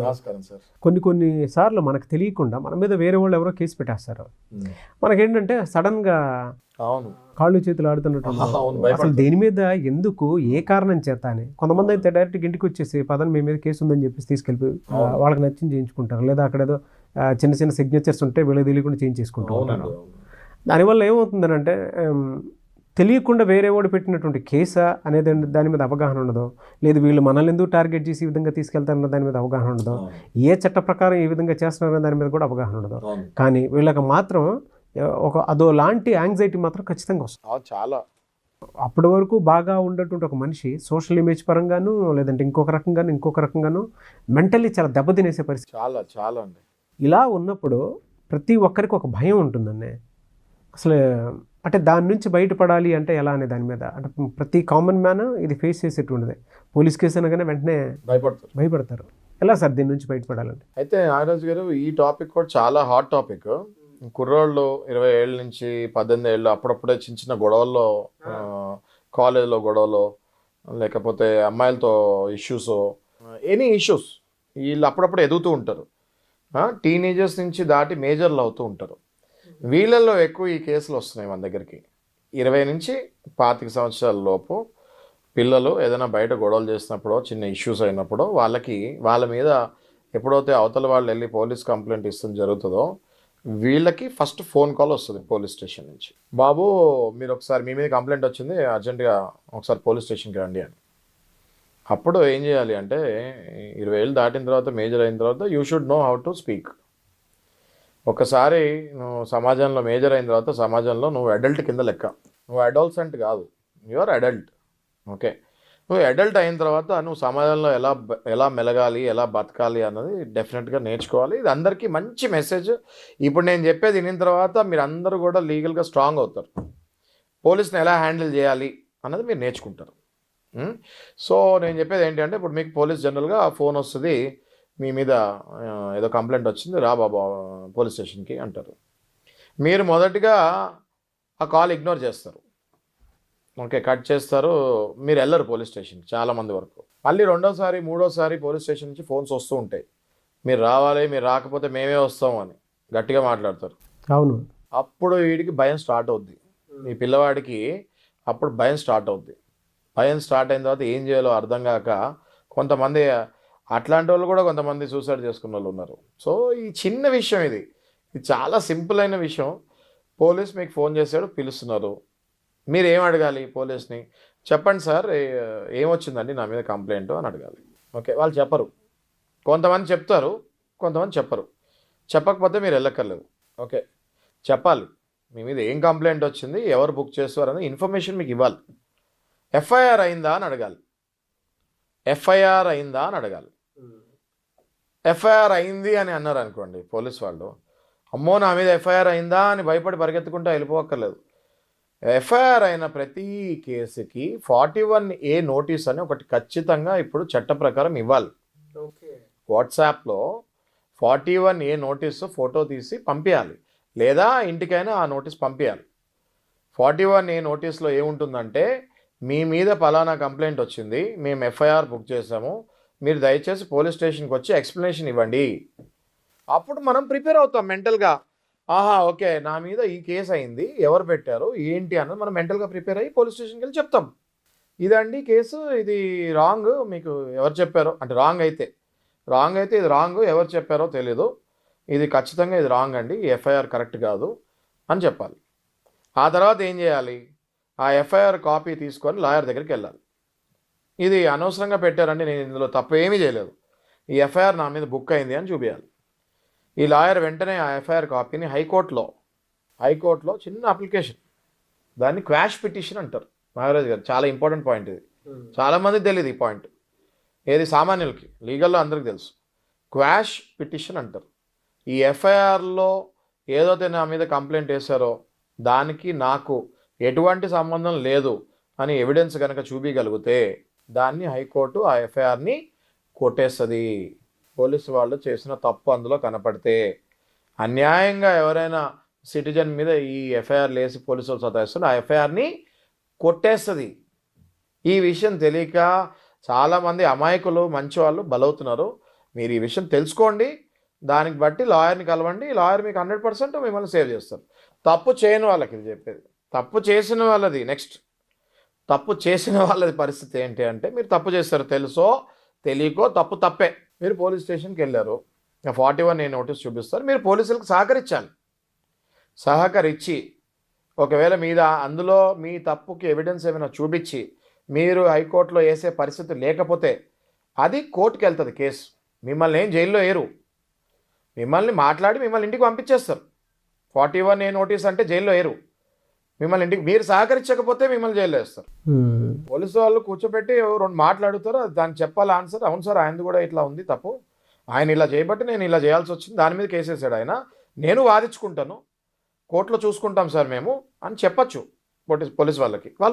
నమస్కారం సార్. కొన్ని కొన్ని సార్లు మనకు తెలియకుండా మన మీద వేరే వాళ్ళు ఎవరో కేసు పెట్టేస్తారు. మనకేంటంటే సడన్గా అవును. కాళ్ళు చేతులు ఆడుతున్నట్టు అసలు. దేని మీద ఎందుకు ఏ కారణం చేత అని కొంతమంది అయితే డైరెక్ట్ ఇంటికి వచ్చేసి పదని మీ మీద కేసు ఉందని చెప్పేసి తీసుకెళ్ళి ఆ, వాళ్ళకి నచ్చింది చేయించుకుంటారు. లేదా అక్కడ ఏదో చిన్న చిన్న సిగ్నేచర్స్ ఉంటే వీళ్ళకి తెలియకుండా చేయించేసుకుంటూ అవునండి ఉంటారు. అవును. దానివల్ల ఏమవుతుందనంటే తెలియకుండా వేరే వాడు పెట్టినటువంటి కేసా అనేది దాని మీద అవగాహన ఉండదు లేదు వీళ్ళు మనల్ని ఎందుకు టార్గెట్ చేసి ఈ విధంగా తీసుకెళ్తారన్న దాని మీద అవగాహన ఉండదు. ఏ చట్ట ప్రకారం ఏ విధంగా చేస్తున్నారన్న దాని మీద కూడా అవగాహన ఉండదు. కానీ వీళ్ళకి మాత్రం ఒక అదో లాంటి యాంగ్జైటీ మాత్రం ఖచ్చితంగా వస్తుంది. చాలా. అప్పటి వరకు బాగా ఉండేటువంటి ఒక మనిషి సోషల్ ఇమేజ్ పరంగాను లేదంటే ఇంకొక రకంగాను ఇంకొక రకంగాను మెంటల్లీ చాలా దెబ్బతినేసే పరిస్థితి. చాలా చాలా అండి. ఇలా ఉన్నప్పుడు ప్రతి ఒక్కరికి ఒక భయం ఉంటుందండి అసలు అంటే దాని నుంచి బయటపడాలి అంటే ఎలా అనే దాని మీద? అంటే ప్రతి కామన్ మ్యాన్ ఇది ఫేస్ చేసేటువంటిది. పోలీస్ కేసు అనగానే వెంటనే భయపడతారు. భయపడతారు. ఎలా సార్ దీని నుంచి బయటపడాలంటే? అయితే నాగరాజు గారు ఈ టాపిక్ కూడా చాలా హాట్ టాపిక్ కుర్రోళ్ళు ఇరవై ఏళ్ళ నుంచి పద్దెనిమిది ఏళ్ళు అప్పుడప్పుడే చిన్న చిన్న గొడవల్లో కాలేజీలో గొడవలు లేకపోతే అమ్మాయిలతో ఇష్యూస్ ఎనీ ఇష్యూస్ వీళ్ళు అప్పుడప్పుడు ఎదుగుతూ ఉంటారు. టీనేజర్స్ నుంచి దాటి మేజర్లు అవుతూ ఉంటారు. వీళ్ళల్లో ఎక్కువ ఈ కేసులు వస్తున్నాయి మన దగ్గరికి. ఇరవై నుంచి పాతిక సంవత్సరాల లోపు పిల్లలు ఏదైనా బయట గొడవలు చేసినప్పుడు చిన్న ఇష్యూస్ అయినప్పుడు వాళ్ళకి వాళ్ళ మీద ఎప్పుడైతే అవతల వాళ్ళు వెళ్ళి పోలీస్ కంప్లైంట్ ఇస్తుంది జరుగుతుందో వీళ్ళకి ఫస్ట్ ఫోన్ కాల్ వస్తుంది పోలీస్ స్టేషన్ నుంచి. బాబు మీరు ఒకసారి మీ మీద కంప్లైంట్ వచ్చింది అర్జెంటుగా ఒకసారి పోలీస్ స్టేషన్కి రండి అని. అప్పుడు ఏం చేయాలి అంటే ఇరవై ఏళ్ళు దాటిన తర్వాత మేజర్ అయిన తర్వాత you should know how to speak ఒకసారి నువ్వు సమాజంలో మేజర్ అయిన తర్వాత సమాజంలో నువ్వు అడల్ట్ కింద లెక్క. నువ్వు అడల్సెంట్ కాదు. యువర్ అడల్ట్ ఓకే నువ్వు అడల్ట్ అయిన తర్వాత నువ్వు సమాజంలో ఎలా ఎలా మెలగాలి ఎలా బతకాలి అన్నది డెఫినెట్గా నేర్చుకోవాలి. ఇది అందరికీ మంచి మెసేజ్ ఇప్పుడు నేను చెప్పేది వినిన తర్వాత మీరు అందరూ కూడా లీగల్గా స్ట్రాంగ్ అవుతారు. పోలీస్ని ఎలా హ్యాండిల్ చేయాలి అన్నది మీరు నేర్చుకుంటారు. Hmm? సో నేను చెప్పేది ఏంటంటే ఇప్పుడు మీకు పోలీస్ జనరల్గా ఫోన్ వస్తుంది. మీ మీద ఏదో కంప్లైంట్ వచ్చింది రా బాబా పోలీస్ స్టేషన్కి అంటారు. మీరు మొదటిగా ఆ కాల్ ఇగ్నోర్ చేస్తారు. ఓకే కట్ చేస్తారు. మీరు వెళ్ళరు పోలీస్ స్టేషన్కి చాలామంది వరకు. మళ్ళీ రెండోసారి మూడోసారి పోలీస్ స్టేషన్ నుంచి ఫోన్స్ వస్తూ ఉంటాయి. మీరు రావాలి మీరు రాకపోతే మేమే వస్తాం అని గట్టిగా మాట్లాడతారు. అవును. అప్పుడు వీడికి భయం స్టార్ట్ అవుద్ది. ఈ పిల్లవాడికి అప్పుడు భయం స్టార్ట్ అవుద్ది. భయం స్టార్ట్ అయిన తర్వాత ఏం చేయాలో అర్థం కాక కొంతమంది అట్లాంటి వాళ్ళు కూడా కొంతమంది సూసైడ్ చేసుకున్న వాళ్ళు ఉన్నారు. సో ఈ చిన్న విషయం ఇది. ఇది చాలా సింపుల్ అయిన విషయం. పోలీస్ మీకు ఫోన్ చేశాడు పిలుస్తున్నారు. మీరు ఏం అడగాలి పోలీస్ని? చెప్పండి సార్ ఏమొచ్చిందండి నా మీద కంప్లైంట్ అని అడగాలి. ఓకే వాళ్ళు చెప్పరు. కొంతమంది చెప్తారు కొంతమంది చెప్పరు. చెప్పకపోతే మీరు వెళ్ళక్కర్లేదు. ఓకే చెప్పాలి. మీ మీద ఏం కంప్లైంట్ వచ్చింది ఎవరు బుక్ చేస్తారు ఇన్ఫర్మేషన్ మీకు ఇవ్వాలి. ఎఫ్ఐఆర్ అయిందా అని అడగాలి. ఎఫ్ఐఆర్ అయిందా అని అడగాలి. ఎఫ్ఐఆర్ అయింది అని అన్నారు అనుకోండి పోలీస్ వాళ్ళు అమ్మో నా మీద ఎఫ్ఐఆర్ అయిందా అని భయపడి పరిగెత్తుకుంటూ వెళ్ళిపోక్కర్లేదు. ఎఫ్ఐఆర్ అయిన ప్రతి కేసుకి ఫార్టీ వన్ ఏ నోటీస్ అని ఒకటి ఖచ్చితంగా ఇప్పుడు చట్ట ప్రకారం ఇవ్వాలి. వాట్సాప్లో forty one A notice photo తీసి పంపించాలి లేదా ఇంటికైనా ఆ నోటీస్ పంపించాలి ఫార్టీ వన్ ఏ నోటీస్లో ఏముంటుందంటే మీ మీద పలానా కంప్లైంట్ వచ్చింది మేము ఎఫ్ఐఆర్ బుక్ చేసాము మీరు దయచేసి పోలీస్ స్టేషన్కి వచ్చి ఎక్స్ప్లెనేషన్ ఇవ్వండి. అప్పుడు మనం ప్రిపేర్ అవుతాం మెంటల్గా. ఆహా ఓకే నా మీద ఈ కేసు అయింది ఎవరు పెట్టారు ఏంటి అన్నది మనం మెంటల్గా ప్రిపేర్ అయ్యి పోలీస్ స్టేషన్కి వెళ్ళి చెప్తాం. ఇదండి కేసు ఇది రాంగ్ మీకు ఎవరు చెప్పారో అంటే రాంగ్ అయితే. రాంగ్ అయితే ఇది రాంగ్ ఎవరు చెప్పారో తెలీదు. ఇది ఖచ్చితంగా ఇది రాంగ్ అండి ఎఫ్ఐఆర్ కరెక్ట్ కాదు అని చెప్పాలి. ఆ తర్వాత ఏం చేయాలి? ఆ ఎఫ్ఐఆర్ కాపీ తీసుకొని లాయర్ దగ్గరికి వెళ్ళాలి. ఇది అనవసరంగా పెట్టారండి నేను ఇందులో తప్పు ఏమీ చేయలేదు. ఈ ఎఫ్ఐఆర్ నా మీద బుక్ అయింది అని చూపించాలి ఈ లాయర్ వెంటనే ఆ ఎఫ్ఐఆర్ కాపీని హైకోర్టులో హైకోర్టులో చిన్న అప్లికేషన్. దాన్ని క్వాష్ పిటిషన్ అంటారు. మహారాజ్ గారు చాలా ఇంపార్టెంట్ పాయింట్ ఇది. చాలామందికి తెలియదు ఈ పాయింట్. ఏది సామాన్యులకి లీగల్లో అందరికి తెలుసు. క్వాష్ పిటిషన్ అంటారు. ఈ ఎఫ్ఐఆర్లో ఏదైతే నా మీద కంప్లైంట్ వేశారో దానికి నాకు ఎటువంటి సంబంధం లేదు అని ఎవిడెన్స్ కనుక చూపించగలిగితే దాన్ని హైకోర్టు ఆ ఎఫ్ఐఆర్ని కొట్టేస్తుంది. పోలీసు వాళ్ళు చేసిన తప్పు అందులో కనపడితే అన్యాయంగా ఎవరైనా సిటిజన్ మీద ఈ ఎఫ్ఐఆర్ లేసి పోలీసు వాళ్ళు సతాయిస్తున్న ఆ ఎఫ్ఐఆర్ని కొట్టేస్తుంది. ఈ విషయం తెలియక చాలామంది అమాయకులు మంచి వాళ్ళు బలవుతున్నారు. మీరు ఈ విషయం తెలుసుకోండి. దానికి బట్టి లాయర్ని కలవండి. లాయర్ మీకు హండ్రెడ్ పర్సెంట్ మిమ్మల్ని సేవ్ చేస్తారు. తప్పు చేయని వాళ్ళకి ఇది చెప్పేది. తప్పు చేసిన వాళ్ళది. నెక్స్ట్. తప్పు చేసిన వాళ్ళ పరిస్థితి ఏంటి అంటే మీరు తప్పు చేస్తారు తెలుసో తెలియకో తప్పు తప్పే. మీరు పోలీస్ స్టేషన్కి వెళ్ళారు. ఫార్టీ వన్ నేను నోటీస్ చూపిస్తారు. మీరు పోలీసులకు సహకరించాలి. సహకరించి ఒకవేళ మీద అందులో మీ తప్పుకి ఎవిడెన్స్ ఏమైనా చూపించి మీరు హైకోర్టులో వేసే పరిస్థితి లేకపోతే అది కోర్టుకి వెళ్తుంది కేసు. మిమ్మల్ని ఏం జైల్లో వేయరు మిమ్మల్ని మాట్లాడి మిమ్మల్ని ఇంటికి పంపించేస్తారు. ఫార్టీ వన్ ఏ నోటీస్ అంటే జైల్లో వేరు మిమ్మల్ని ఇంటికి మీరు సహకరించకపోతే మిమ్మల్ని జైల్లో వేస్తారు. పోలీసు వాళ్ళు కూర్చోబెట్టి రెండు మాట్లాడుతారు దానికి చెప్పాలి ఆన్సర్. అవును సార్ ఆయనది కూడా ఇట్లా ఉంది తప్పు. ఆయన ఇలా చేయబట్టి నేను ఇలా చేయాల్సి వచ్చింది. దాని మీద కేసేసాడు ఆయన. నేను వాదించుకుంటాను. కోర్టులో చూసుకుంటాం సార్ మేము అని చెప్పచ్చు పోలీస్ పోలీస్ వాళ్ళకి. వాళ్ళు